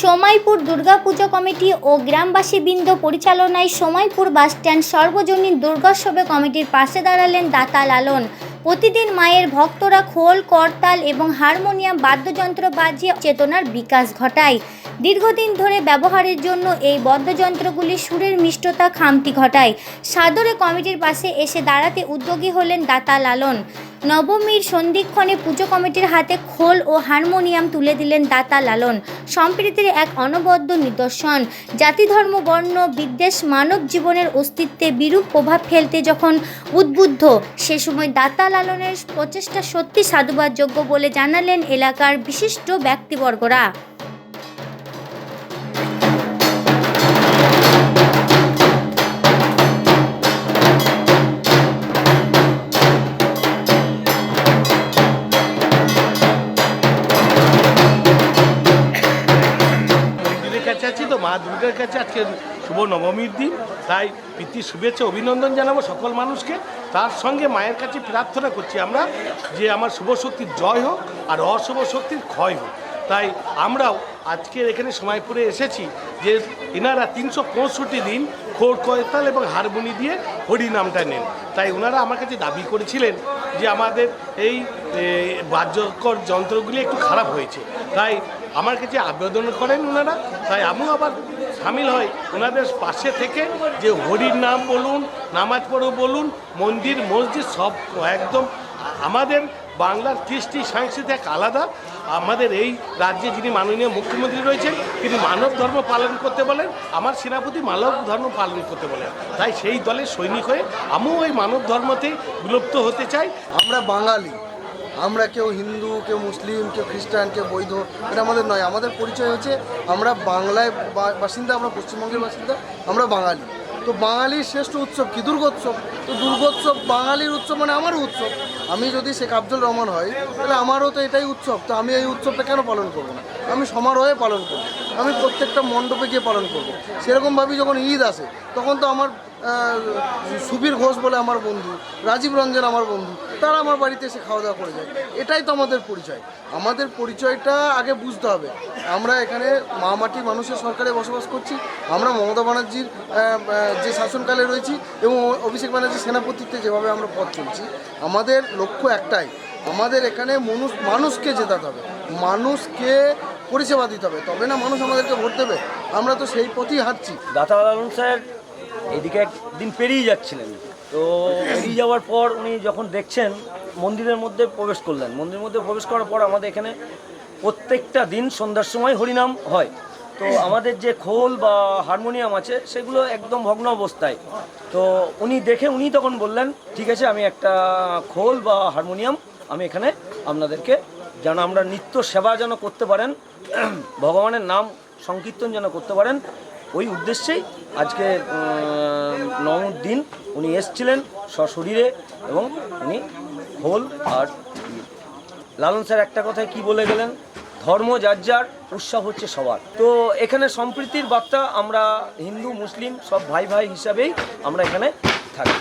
সময়পুর Durga Puja committee ও গ্রামবাসীবৃন্দ পরিচালনায় সময়পুর bus stand সর্বজনীন দুর্গোৎসবে কমিটির পাশে দাঁড়ালেন দাতা লালন। প্রতিদিন মায়ের ভক্তরা খোল, করতাল এবং হারমোনিয়াম, বাদ্যযন্ত্র বাজিয়ে চেতনার বিকাশ ঘটায়। দীর্ঘদিন ধরে ব্যবহারের জন্য এই বাদ্যযন্ত্রগুলি সুরের মিষ্টতা খামতি ঘটায়। সাদরে কমিটির পাশে এসে দাঁড়াতে উদ্যোগী হলেন দাতা লালন। নবমীর সন্ধিক্ষণে পুজো কমিটির হাতে খোল ও হারমোনিয়াম তুলে দিলেন দাতা লালন। সম্প্রীতির এক অনবদ্য নিদর্শন। জাতি, ধর্ম, বর্ণ, বিদ্বেষ, মানব জীবনের অস্তিত্বে বিরূপ প্রভাব ফেলতে যখন উদ্বুদ্ধ, সে সময় দাতা লালনের প্রচেষ্টা সত্যি সাধুবাদযোগ্য বলে জানালেন এলাকার বিশিষ্ট ব্যক্তিবর্গরা। আছি তো মা দুর্গার কাছে আজকে শুভ নবমীর দিন। তাই প্রীতি শুভেচ্ছা অভিনন্দন জানাব সকল মানুষকে। তার সঙ্গে মায়ের কাছে প্রার্থনা করছি আমরা যে আমার শুভ শক্তির জয় হোক আর অশুভ শক্তির ক্ষয় হোক। তাই আমরাও আজকের এখানে সময়পুরে এসেছি যে এনারা তিনশো পঁয়ষট্টি দিন খোর কয়তাল এবং হারমোনি দিয়ে হরিনামটা নেন। তাই ওনারা আমার কাছে দাবি করেছিলেন যে আমাদের এই এ, বাদ্যকর যন্ত্রগুলি একটু খারাপ হয়েছে। তাই আমার কাছে আবেদন করেন ওনারা তাই আমিও আবার সামিল হয় ওনাদের পাশে থেকে যে হরির নাম বলুন, নামাজ পড়ো বলুন, মন্দির, মসজিদ, সব একদম আমাদের বাংলার কৃষ্টি সংস্কৃতি এক আলাদা। আমাদের এই রাজ্যে যিনি মাননীয় মুখ্যমন্ত্রী রয়েছেন, তিনি মানব ধর্ম পালন করতে বলেন, আমার সেনাপতি মানব ধর্ম পালন করতে বলেন। তাই সেই দলের সৈনিক হয়ে আমিও ওই মানব ধর্মতেই বিলুপ্ত হতে চাই। আমরা বাঙালি। আমরা কেউ হিন্দু, কেউ মুসলিম, কেউ খ্রিস্টান, কেউ বৈধ এটা আমাদের নয়। আমাদের পরিচয় হচ্ছে আমরা বাংলায় বাসিন্দা, আমরা পশ্চিমবঙ্গের বাসিন্দা, আমরা বাঙালি। তো বাঙালির শ্রেষ্ঠ উৎসব কি? দুর্গোৎসব। তো দুর্গোৎসব বাঙালির উৎসব মানে আমারও উৎসব। আমি যদি শেখ আব্দুল রহমান হয় তাহলে আমারও তো এটাই উৎসব। তো আমি এই উৎসবটা কেন পালন করব না? আমি সমারোহে পালন করব। আমি প্রত্যেকটা মণ্ডপে গিয়ে পালন করব। সেরকমভাবেই যখন ঈদ আসে, তখন তো আমার সুবীর ঘোষ বলে আমার বন্ধু, রাজীব রঞ্জন আমার বন্ধু, তারা আমার বাড়িতে এসে খাওয়া দাওয়া করে যায়। এটাই তো আমাদের পরিচয়। আমাদের পরিচয়টা আগে বুঝতে হবে। আমরা এখানে মা মাটি মানুষের সরকারে বসবাস করছি। আমরা মমতা ব্যানার্জির যে শাসনকালে রয়েছি এবং অভিষেক ব্যানার্জির সেনাপতিত্বে যেভাবে আমরা পথ চলছি, আমাদের লক্ষ্য একটাই। আমাদের এখানে মানুষ, মানুষকে জেতাতে হবে। মানুষকে পরিষেবা দিতে হবে। তবে না মানুষ আমাদেরকে ভোট দেবে? আমরা তো সেই পথেই হাঁটছি। দাতা লালন স্যার এদিকে একদিন পেরিয়ে যাচ্ছিলেন। তো পেরিয়ে যাওয়ার পর উনি যখন দেখছেন, মন্দিরের মধ্যে প্রবেশ করলেন। মন্দিরের মধ্যে প্রবেশ করার পর আমাদের এখানে প্রত্যেকটা দিন সন্ধ্যার সময় হরিনাম হয়। তো আমাদের যে খোল বা হারমোনিয়াম আছে, সেগুলো একদম ভগ্ন অবস্থায়। তো উনি দেখে উনি তখন বললেন, ঠিক আছে, আমি একটা খোল বা হারমোনিয়াম আমি এখানে আপনাদেরকে যেন আমরা নিত্য সেবা যেন করতে পারেন, ভগবানের নাম সংকীর্তন যেন করতে পারেন ওই উদ্দেশ্যেই আজকে নবম দিন উনি এসছিলেন সশরীরে এবং উনি হোল আর লালন স্যার, একটা কথায় কি বলে গেলেন? ধর্ম যার যার, উৎসাহ হচ্ছে সবার। তো এখানে সম্প্রীতির বার্তা আমরা হিন্দু, মুসলিম সব ভাই ভাই হিসাবেই আমরা এখানে থাকি।